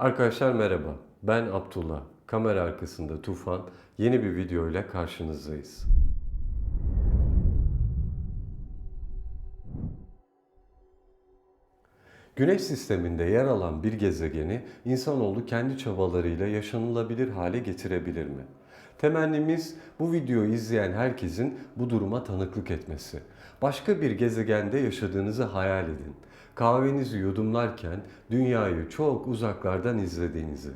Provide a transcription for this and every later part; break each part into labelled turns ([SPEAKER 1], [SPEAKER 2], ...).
[SPEAKER 1] Arkadaşlar merhaba. Ben Abdullah. Kamera arkasında Tufan. Yeni bir video ile karşınızdayız. Güneş sisteminde yer alan bir gezegeni insanoğlu kendi çabalarıyla yaşanılabilir hale getirebilir mi? Temennimiz bu videoyu izleyen herkesin bu duruma tanıklık etmesi. Başka bir gezegende yaşadığınızı hayal edin. Kahvenizi yudumlarken dünyayı çok uzaklardan izlediğinizi.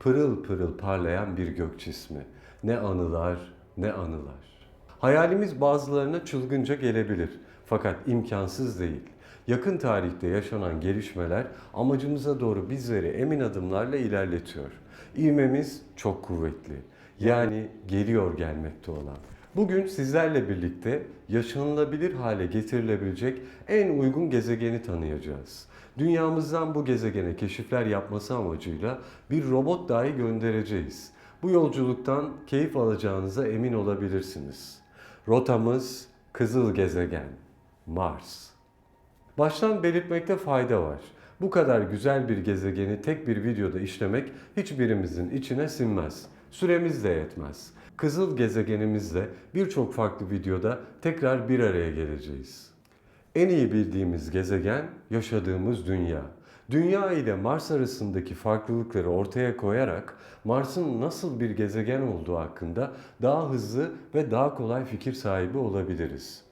[SPEAKER 1] Pırıl pırıl parlayan bir gök cismi. Ne anılar, ne anılar. Hayalimiz bazılarına çılgınca gelebilir fakat imkansız değil. Yakın tarihte yaşanan gelişmeler amacımıza doğru bizleri emin adımlarla ilerletiyor. İvmemiz çok kuvvetli. Yani geliyor gelmekte olan. Bugün sizlerle birlikte yaşanılabilir hale getirilebilecek en uygun gezegeni tanıyacağız. Dünyamızdan bu gezegene keşifler yapması amacıyla bir robot dahi göndereceğiz. Bu yolculuktan keyif alacağınıza emin olabilirsiniz. Rotamız Kızıl Gezegen, Mars. Baştan belirtmekte fayda var. Bu kadar güzel bir gezegeni tek bir videoda işlemek hiçbirimizin içine sinmez. Süremiz de yetmez. Kızıl gezegenimizle birçok farklı videoda tekrar bir araya geleceğiz. En iyi bildiğimiz gezegen yaşadığımız dünya. Dünya ile Mars arasındaki farklılıkları ortaya koyarak Mars'ın nasıl bir gezegen olduğu hakkında daha hızlı ve daha kolay fikir sahibi olabiliriz.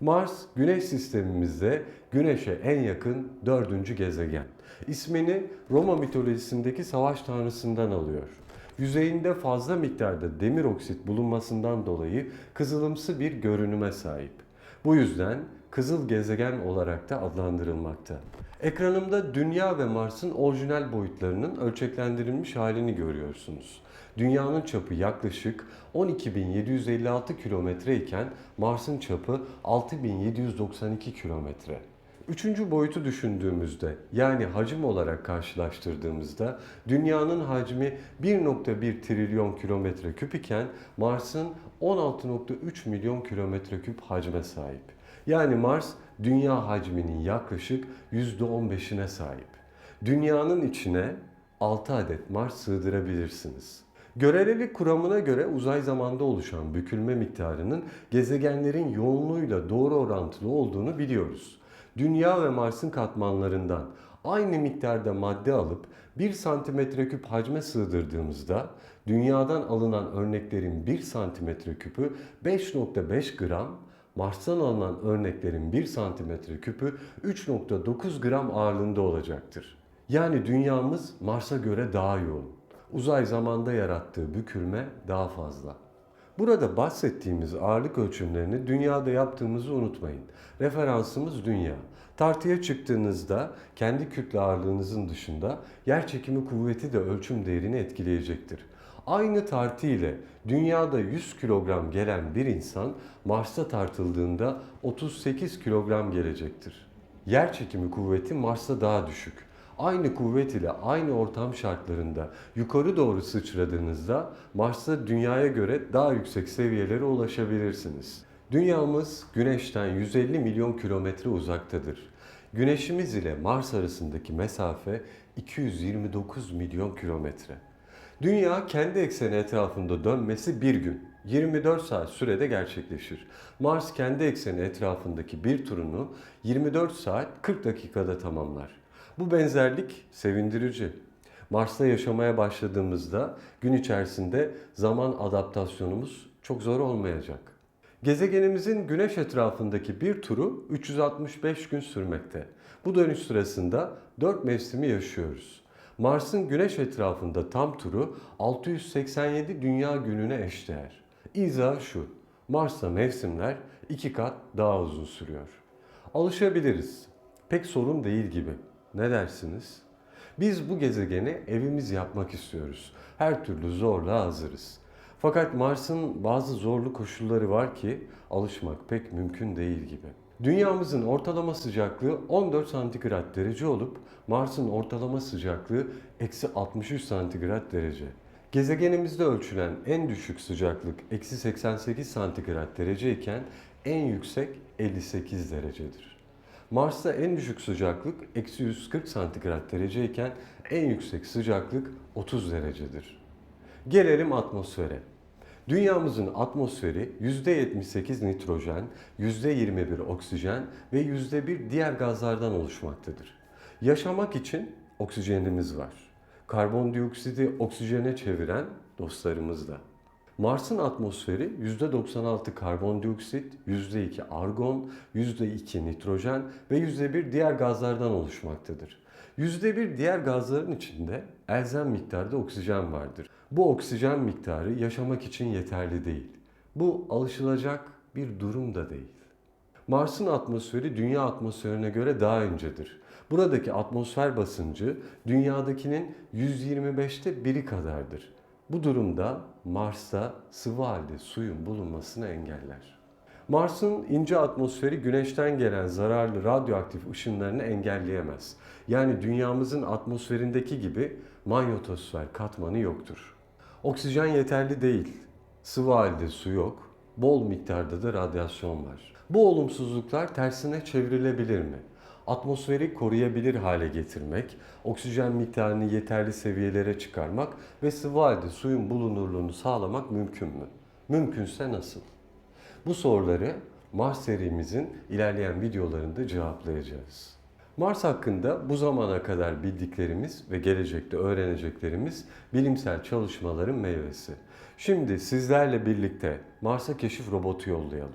[SPEAKER 1] Mars, Güneş sistemimizde Güneş'e en yakın dördüncü gezegen. İsmini Roma mitolojisindeki savaş tanrısından alıyor. Yüzeyinde fazla miktarda demir oksit bulunmasından dolayı kızılımsı bir görünüme sahip. Bu yüzden kızıl gezegen olarak da adlandırılmakta. Ekranımda Dünya ve Mars'ın orijinal boyutlarının ölçeklendirilmiş halini görüyorsunuz. Dünyanın çapı yaklaşık 12.756 kilometre iken Mars'ın çapı 6.792 kilometre. Üçüncü boyutu düşündüğümüzde yani hacim olarak karşılaştırdığımızda dünyanın hacmi 1.1 trilyon kilometre küp iken Mars'ın 16.3 milyon kilometre küp hacme sahip. Yani Mars dünya hacminin yaklaşık %15'ine sahip. Dünyanın içine 6 adet Mars sığdırabilirsiniz. Görelilik kuramına göre uzay zamanda oluşan bükülme miktarının gezegenlerin yoğunluğuyla doğru orantılı olduğunu biliyoruz. Dünya ve Mars'ın katmanlarından aynı miktarda madde alıp 1 santimetre küp hacme sığdırdığımızda dünyadan alınan örneklerin 1 santimetre küpü 5.5 gram, Mars'tan alınan örneklerin 1 santimetre küpü 3.9 gram ağırlığında olacaktır. Yani dünyamız Mars'a göre daha yoğun. Uzay zamanda yarattığı bükülme daha fazla. Burada bahsettiğimiz ağırlık ölçümlerini dünyada yaptığımızı unutmayın. Referansımız dünya. Tartıya çıktığınızda kendi kütle ağırlığınızın dışında yer çekimi kuvveti de ölçüm değerini etkileyecektir. Aynı tartı ile dünyada 100 kilogram gelen bir insan Mars'ta tartıldığında 38 kilogram gelecektir. Yer çekimi kuvveti Mars'ta daha düşük. Aynı kuvvet ile aynı ortam şartlarında yukarı doğru sıçradığınızda Mars'ta dünyaya göre daha yüksek seviyelere ulaşabilirsiniz. Dünyamız Güneş'ten 150 milyon kilometre uzaktadır. Güneşimiz ile Mars arasındaki mesafe 229 milyon kilometre. Dünya kendi ekseni etrafında dönmesi bir gün, 24 saat sürede gerçekleşir. Mars kendi ekseni etrafındaki bir turunu 24 saat 40 dakikada tamamlar. Bu benzerlik sevindirici. Mars'ta yaşamaya başladığımızda gün içerisinde zaman adaptasyonumuz çok zor olmayacak. Gezegenimizin güneş etrafındaki bir turu 365 gün sürmekte. Bu dönüş sırasında 4 mevsimi yaşıyoruz. Mars'ın güneş etrafında tam turu 687 dünya gününe eşdeğer. İzah şu. Mars'ta mevsimler iki kat daha uzun sürüyor. Alışabiliriz. Pek sorun değil gibi. Ne dersiniz? Biz bu gezegeni evimiz yapmak istiyoruz. Her türlü zorluğa hazırız. Fakat Mars'ın bazı zorlu koşulları var ki alışmak pek mümkün değil gibi. Dünyamızın ortalama sıcaklığı 14 santigrat derece olup Mars'ın ortalama sıcaklığı eksi 63 santigrat derece. Gezegenimizde ölçülen en düşük sıcaklık eksi 88 santigrat derece iken en yüksek 58 derecedir. Mars'ta en düşük sıcaklık eksi 140 santigrat dereceyken en yüksek sıcaklık 30 derecedir. Gelelim atmosfere. Dünyamızın atmosferi %78 nitrojen, %21 oksijen ve %1 diğer gazlardan oluşmaktadır. Yaşamak için oksijenimiz var. Karbondioksidi oksijene çeviren dostlarımız da. Mars'ın atmosferi %96 karbondioksit, %2 argon, %2 nitrojen ve %1 diğer gazlardan oluşmaktadır. %1 diğer gazların içinde elzem miktarda oksijen vardır. Bu oksijen miktarı yaşamak için yeterli değil. Bu alışılacak bir durum da değil. Mars'ın atmosferi dünya atmosferine göre daha incedir. Buradaki atmosfer basıncı dünyadakinin 125'te biri kadardır. Bu durumda Mars'ta sıvı halde suyun bulunmasını engeller. Mars'ın ince atmosferi güneşten gelen zararlı radyoaktif ışınlarını engelleyemez. Yani dünyamızın atmosferindeki gibi manyetosfer katmanı yoktur. Oksijen yeterli değil. Sıvı halde su yok. Bol miktarda da radyasyon var. Bu olumsuzluklar tersine çevrilebilir mi? Atmosferi koruyabilir hale getirmek, oksijen miktarını yeterli seviyelere çıkarmak ve sıvı halde suyun bulunurluğunu sağlamak mümkün mü? Mümkünse nasıl? Bu soruları Mars serimizin ilerleyen videolarında cevaplayacağız. Mars hakkında bu zamana kadar bildiklerimiz ve gelecekte öğreneceklerimiz bilimsel çalışmaların meyvesi. Şimdi sizlerle birlikte Mars'a keşif robotu yollayalım.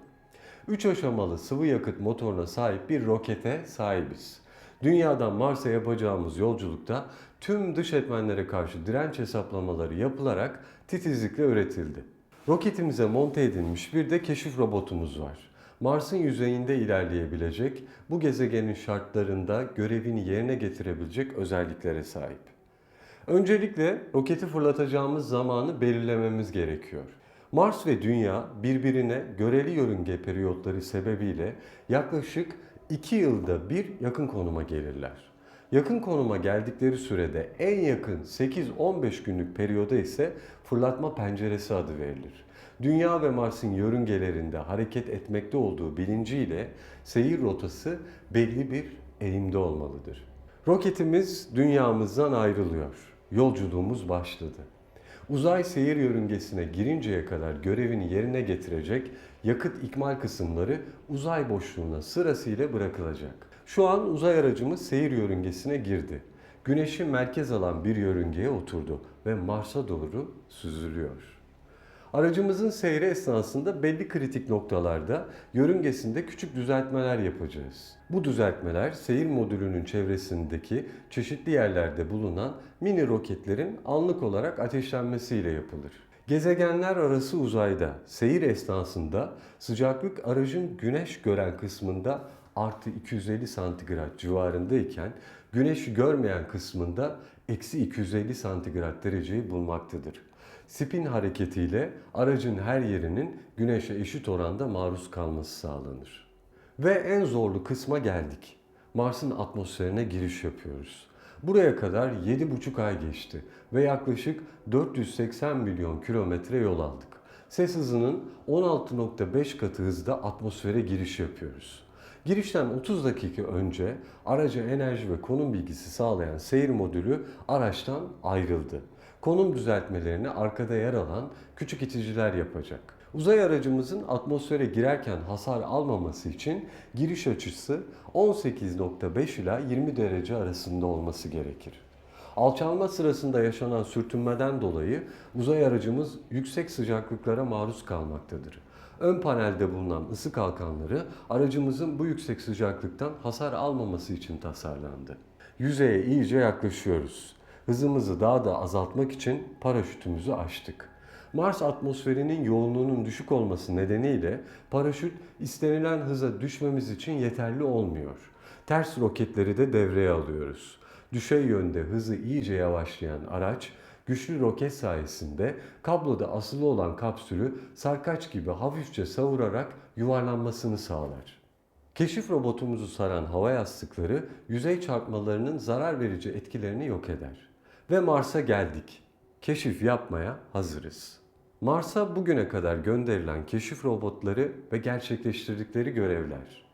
[SPEAKER 1] 3 aşamalı sıvı yakıt motoruna sahip bir rokete sahibiz. Dünyadan Mars'a yapacağımız yolculukta tüm dış etmenlere karşı direnç hesaplamaları yapılarak titizlikle üretildi. Roketimize monte edilmiş bir de keşif robotumuz var. Mars'ın yüzeyinde ilerleyebilecek, bu gezegenin şartlarında görevini yerine getirebilecek özelliklere sahip. Öncelikle roketi fırlatacağımız zamanı belirlememiz gerekiyor. Mars ve Dünya birbirine göreli yörünge periyotları sebebiyle yaklaşık 2 yılda bir yakın konuma gelirler. Yakın konuma geldikleri sürede en yakın 8-15 günlük periyoda ise fırlatma penceresi adı verilir. Dünya ve Mars'ın yörüngelerinde hareket etmekte olduğu bilinciyle seyir rotası belli bir eğimde olmalıdır. Roketimiz dünyamızdan ayrılıyor. Yolculuğumuz başladı. Uzay seyir yörüngesine girinceye kadar görevini yerine getirecek yakıt ikmal kısımları uzay boşluğuna sırasıyla bırakılacak. Şu an uzay aracımız seyir yörüngesine girdi. Güneşi merkez alan bir yörüngeye oturdu ve Mars'a doğru süzülüyor. Aracımızın seyri esnasında belli kritik noktalarda yörüngesinde küçük düzeltmeler yapacağız. Bu düzeltmeler seyir modülünün çevresindeki çeşitli yerlerde bulunan mini roketlerin anlık olarak ateşlenmesiyle yapılır. Gezegenler arası uzayda seyir esnasında sıcaklık aracın güneş gören kısmında artı 250 santigrat civarındayken güneşi görmeyen kısmında eksi 250 santigrat dereceyi bulmaktadır. Spin hareketiyle aracın her yerinin güneşe eşit oranda maruz kalması sağlanır. Ve en zorlu kısma geldik. Mars'ın atmosferine giriş yapıyoruz. Buraya kadar 7,5 ay geçti ve yaklaşık 480 milyon kilometre yol aldık. Ses hızının 16.5 katı hızda atmosfere giriş yapıyoruz. Girişten 30 dakika önce araca enerji ve konum bilgisi sağlayan seyir modülü araçtan ayrıldı. Konum düzeltmelerini arkada yer alan küçük iticiler yapacak. Uzay aracımızın atmosfere girerken hasar almaması için giriş açısı 18.5 ila 20 derece arasında olması gerekir. Alçalma sırasında yaşanan sürtünmeden dolayı uzay aracımız yüksek sıcaklıklara maruz kalmaktadır. Ön panelde bulunan ısı kalkanları aracımızın bu yüksek sıcaklıktan hasar almaması için tasarlandı. Yüzeye iyice yaklaşıyoruz. Hızımızı daha da azaltmak için paraşütümüzü açtık. Mars atmosferinin yoğunluğunun düşük olması nedeniyle paraşüt istenilen hıza düşmemiz için yeterli olmuyor. Ters roketleri de devreye alıyoruz. Düşey yönde hızı iyice yavaşlayan araç güçlü roket sayesinde kabloda asılı olan kapsülü sarkaç gibi hafifçe savurarak yuvarlanmasını sağlar. Keşif robotumuzu saran hava yastıkları yüzey çarpmalarının zarar verici etkilerini yok eder. Ve Mars'a geldik. Keşif yapmaya hazırız. Mars'a bugüne kadar gönderilen keşif robotları ve gerçekleştirdikleri görevler.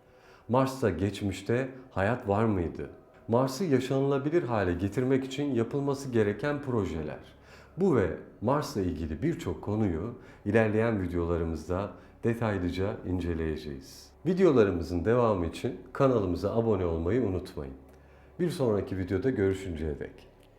[SPEAKER 1] Mars'ta geçmişte hayat var mıydı? Mars'ı yaşanılabilir hale getirmek için yapılması gereken projeler. Bu ve Mars'la ilgili birçok konuyu ilerleyen videolarımızda detaylıca inceleyeceğiz. Videolarımızın devamı için kanalımıza abone olmayı unutmayın. Bir sonraki videoda görüşünceye dek.